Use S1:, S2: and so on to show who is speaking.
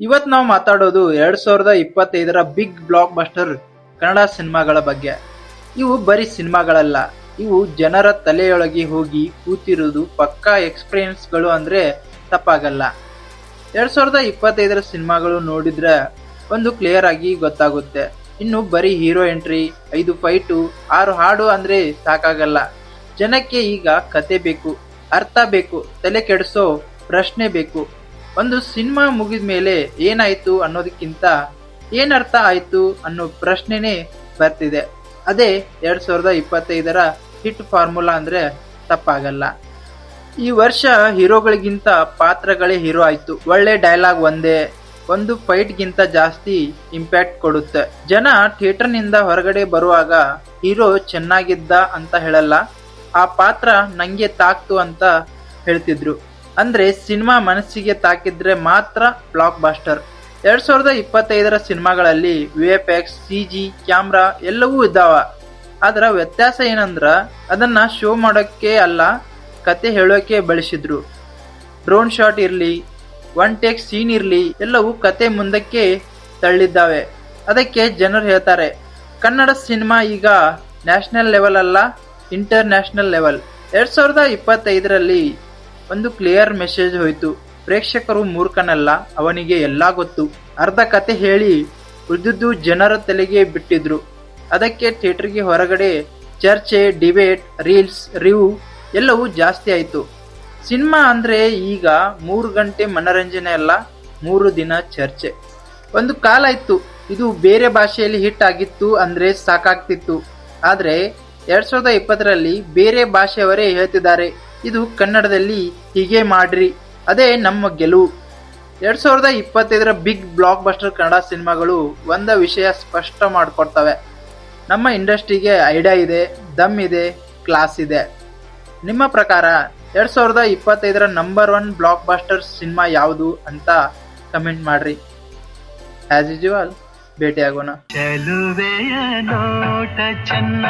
S1: ಇವತ್ ನಾವು ಮಾತಾಡೋದು ಎರಡ್ ಸಾವಿರದ ಇಪ್ಪತ್ತೈದರ ಬಿಗ್ ಬ್ಲಾಕ್ ಬಸ್ಟರ್ ಕನ್ನಡ ಸಿನಿಮಾಗಳ ಬಗ್ಗೆ. ಇವು ಬರೀ ಸಿನಿಮಾಗಳಲ್ಲ, ಇವು ಜನರ ತಲೆಯೊಳಗೆ ಹೋಗಿ ಕೂತಿರುವುದು ಪಕ್ಕಾ ಎಕ್ಸ್ಪೀರಿಯನ್ಸ್ಗಳು ಅಂದ್ರೆ ತಪ್ಪಾಗಲ್ಲ. ಎರಡ್ ಸಾವಿರದ ಇಪ್ಪತ್ತೈದರ ಸಿನಿಮಾಗಳು ನೋಡಿದ್ರೆ ಒಂದು ಕ್ಲಿಯರ್ ಆಗಿ ಗೊತ್ತಾಗುತ್ತೆ. ಇನ್ನು ಬರೀ ಹೀರೋ ಎಂಟ್ರಿ, ಐದು ಫೈಟು, ಆರು ಹಾಡು ಅಂದ್ರೆ ಸಾಕಾಗಲ್ಲ. ಜನಕ್ಕೆ ಈಗ ಕತೆ ಬೇಕು, ಅರ್ಥ ಬೇಕು, ತಲೆ ಕೆಡಿಸೋ ಪ್ರಶ್ನೆ ಬೇಕು. ಒಂದು ಸಿನಿಮಾ ಮುಗಿದ ಮೇಲೆ ಏನಾಯ್ತು ಅನ್ನೋದಕ್ಕಿಂತ ಏನರ್ಥ ಆಯಿತು ಅನ್ನೋ ಪ್ರಶ್ನೆನೇ ಬರ್ತಿದೆ. ಅದೇ ಎರಡ್ ಸಾವಿರದ ಇಪ್ಪತ್ತೈದರ ಹಿಟ್ ಫಾರ್ಮುಲಾ ಅಂದ್ರೆ ತಪ್ಪಾಗಲ್ಲ. ಈ ವರ್ಷ ಹೀರೋಗಳಿಗಿಂತ ಪಾತ್ರಗಳೇ ಹೀರೋ ಆಯ್ತು. ಒಳ್ಳೆ ಡೈಲಾಗ್ ಒಂದೇ, ಒಂದು ಫೈಟ್ಗಿಂತ ಜಾಸ್ತಿ ಇಂಪ್ಯಾಕ್ಟ್ ಕೊಡುತ್ತೆ. ಜನ ಥಿಯೇಟರ್ನಿಂದ ಹೊರಗಡೆ ಬರುವಾಗ ಹೀರೋ ಚೆನ್ನಾಗಿದ್ದ ಅಂತ ಹೇಳಲ್ಲ, ಆ ಪಾತ್ರ ನಂಗೆ ತಾಕ್ತು ಅಂತ ಹೇಳ್ತಿದ್ರು. ಅಂದ್ರೆ ಸಿನಿಮಾ ಮನಸ್ಸಿಗೆ ತಾಕಿದ್ರೆ ಮಾತ್ರ ಬ್ಲಾಕ್ ಬಾಸ್ಟರ್ ಎರಡು ಸಾವಿರದ ಇಪ್ಪತ್ತೈದರ ಸಿನಿಮಾಗಳಲ್ಲಿ VFX F X C G camera ಎಲ್ಲವೂ ಇದ್ದಾವ. ಅದರ ವ್ಯತ್ಯಾಸ ಏನಂದ್ರ ಅದನ್ನ ಶೋ ಮಾಡೋಕ್ಕೆ ಅಲ್ಲ, ಕತೆ ಹೇಳೋಕೆ ಬಳಸಿದ್ರು. ಡ್ರೋನ್ ಶಾಟ್ ಇರಲಿ ಒನ್ ಟೇಕ್ ಸೀನ್ ಇರಲಿ, ಎಲ್ಲವೂ ಕತೆ ಮುಂದಕ್ಕೆ ತಳ್ಳಿದ್ದಾವೆ. ಅದಕ್ಕೆ ಜನರು ಹೇಳ್ತಾರೆ, ಕನ್ನಡ ಸಿನಿಮಾ ಈಗ ನ್ಯಾಷನಲ್ ಲೆವೆಲ್ ಅಲ್ಲ ಇಂಟರ್ನ್ಯಾಷನಲ್ ಲೆವೆಲ್ ಎರಡು ಸಾವಿರದ ಇಪ್ಪತ್ತೈದರಲ್ಲಿ ಒಂದು ಕ್ಲಿಯರ್ ಮೆಸೇಜ್ ಹೋಯಿತು. ಪ್ರೇಕ್ಷಕರು ಮೂರ್ಖನಲ್ಲ, ಅವನಿಗೆ ಎಲ್ಲ ಗೊತ್ತು. ಅರ್ಧ ಕತೆ ಹೇಳಿ ಉಳಿದಿದ್ದು ಜನರ ತಲೆಗೆ ಬಿಟ್ಟಿದ್ರು. ಅದಕ್ಕೆ ಥಿಯೇಟರ್ಗೆ ಹೊರಗಡೆ ಚರ್ಚೆ, ಡಿಬೇಟ್, ರೀಲ್ಸ್ ರಿವ್ಯೂ ಎಲ್ಲವೂ ಜಾಸ್ತಿ ಆಯಿತು. ಸಿನಿಮಾ ಅಂದರೆ ಈಗ ಮೂರು ಗಂಟೆ ಮನರಂಜನೆ ಅಲ್ಲ, ಮೂರು ದಿನ ಚರ್ಚೆ. ಒಂದು ಕಾಲ ಇತ್ತು ಇದು ಬೇರೆ ಭಾಷೆಯಲ್ಲಿ ಹಿಟ್ ಆಗಿತ್ತು ಅಂದರೆ ಸಾಕಾಗ್ತಿತ್ತು. ಆದರೆ ಎರಡು ಸಾವಿರದ ಇಪ್ಪತ್ತರಲ್ಲಿ ಬೇರೆ ಭಾಷೆಯವರೇ ಹೇಳ್ತಿದ್ದಾರೆ. ಇದು ಕನ್ನಡದಲ್ಲಿ ಹೀಗೆ ಮಾಡ್ರಿ. ಅದೇ ನಮ್ಮ ಗೆಲುವು. ಎರಡ್ ಸಾವಿರದ ಇಪ್ಪತ್ತೈದರ ಬಿಗ್ ಬ್ಲಾಕ್ ಬಸ್ಟರ್ ಕನ್ನಡ ಸಿನಿಮಾಗಳು ಒಂದ ವಿಷಯ ಸ್ಪಷ್ಟ ಮಾಡಿಕೊಡ್ತವೆ. ನಮ್ಮ ಇಂಡಸ್ಟ್ರಿಗೆ ಐಡಿಯಾ ಇದೆ, ದಮ್ ಇದೆ, ಕ್ಲಾಸ್ ಇದೆ. ನಿಮ್ಮ ಪ್ರಕಾರ ಎರಡ್ ಸಾವಿರದ ಇಪ್ಪತ್ತೈದರ number one blockbuster cinema ಯಾವುದು ಅಂತ ಕಮೆಂಟ್ ಮಾಡ್ರಿ. ಆಸ್ ಯೂಶುವಲ್ ಭೇಟಿಯಾಗೋಣ.
S2: ಚೆನ್ನ.